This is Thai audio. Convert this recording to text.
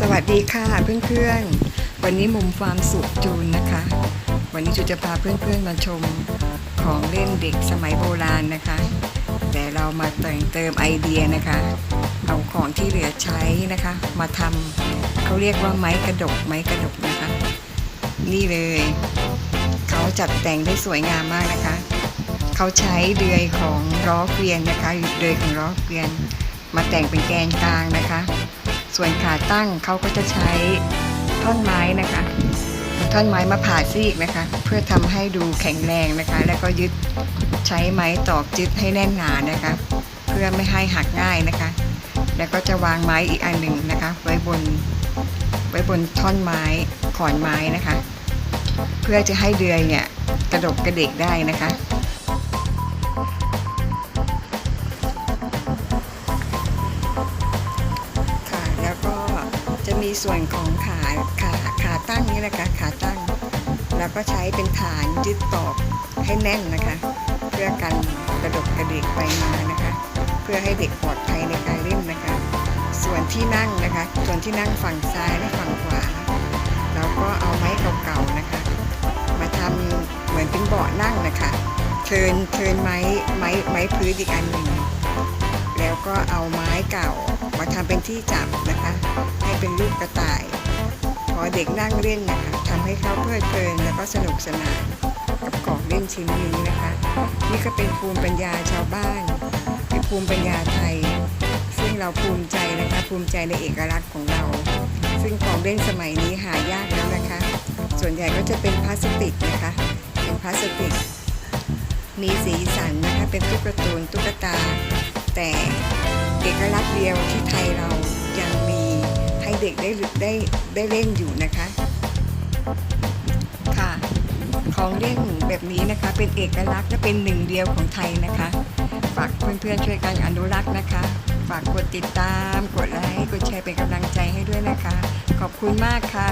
สวัสดีค่ะเพื่อนๆ วันนี้มุมความสุขจูนนะคะ วันนี้จูจะพาเพื่อนๆมาชมของเล่นเด็กสมัยโบราณนะคะ แต่เรามาแต่งเติมไอเดียนะคะ เอาของที่เหลือใช้นะคะ มาทำเขาเรียกว่าไม้กระดกไม้กระดกนะคะ นี่เลยเขาจัดแต่งได้สวยงามมากนะคะเขาใช้เดือยของล้อเกวียนนะคะเดือยของล้อเกวียน มาแต่งเป็นแกนกลางนะคะ ส่วนขาตั้งเขาก็จะใช้ท่อนไม้นะคะ ท่อนไม้มาผ่าซีกนะคะ เพื่อทำให้ดูแข็งแรงนะคะ แล้วก็ยึดใช้ไม้ตอกยึดให้แน่นหนานะคะ เพื่อไม่ให้หักง่ายนะคะ แล้วก็จะวางไม้อีกอันหนึ่งนะคะ ไว้บนไว้บนท่อนไม้ขอนไม้นะคะ เพื่อจะให้เดือยเนี่ยกระดกกระเดกได้นะคะ มีส่วนของขาขาขาตั้งนี่นะค่ะขาตั้ง แล้วก็ใช้เป็นฐานยึดตอกให้แน่นนะคะ เพื่อกันกระดกกระดิกไปมานะคะ เพื่อให้เด็กปลอดภัยในการเล่นนะคะ ส่วนที่นั่งนะคะ ส่วนที่นั่งฝั่งซ้ายและฝั่งขวาเราก็เอาไม้เก่าๆนะคะ มาทำเหมือนเป็นเบาะนั่งนะคะเทินเทินไม้ไม้ไม้พื้นอีกอันหนึ่งแล้วก็เอาไม้เก่ามาทำเป็นที่จับนะคะ เป็นรูปกระต่ายพอเด็กนั่งเล่นนะคะทำให้เขาเพลิดเพลินแล้วก็สนุกสนานกับของเล่นชิ้นนี้นะคะ นี่ก็เป็นภูมิปัญญาชาวบ้าน เป็นภูมิปัญญาไทย ซึ่งเราภูมิใจนะคะภูมิใจในเอกลักษณ์ของเรา ซึ่งของเล่นสมัยนี้หายากแล้วนะคะ ส่วนใหญ่ก็จะเป็นพลาสติกนะคะเป็นพลาสติก มีสีสันนะคะเป็นตุ๊กตาตุ๊กตา แต่เอกลักษณ์เดียวที่ไทยเรายัง เด็กได้ได้ได้เล่นอยู่นะคะ ค่ะ ของเล่นแบบนี้นะคะ เป็นเอกลักษณ์และเป็นหนึ่งเดียวของไทยนะคะ ฝากเพื่อนๆช่วยกันอนุรักษ์นะคะ ฝากกดติดตาม กดไลค์ กดแชร์เป็นกำลังใจให้ด้วยนะคะ ขอบคุณมากค่ะ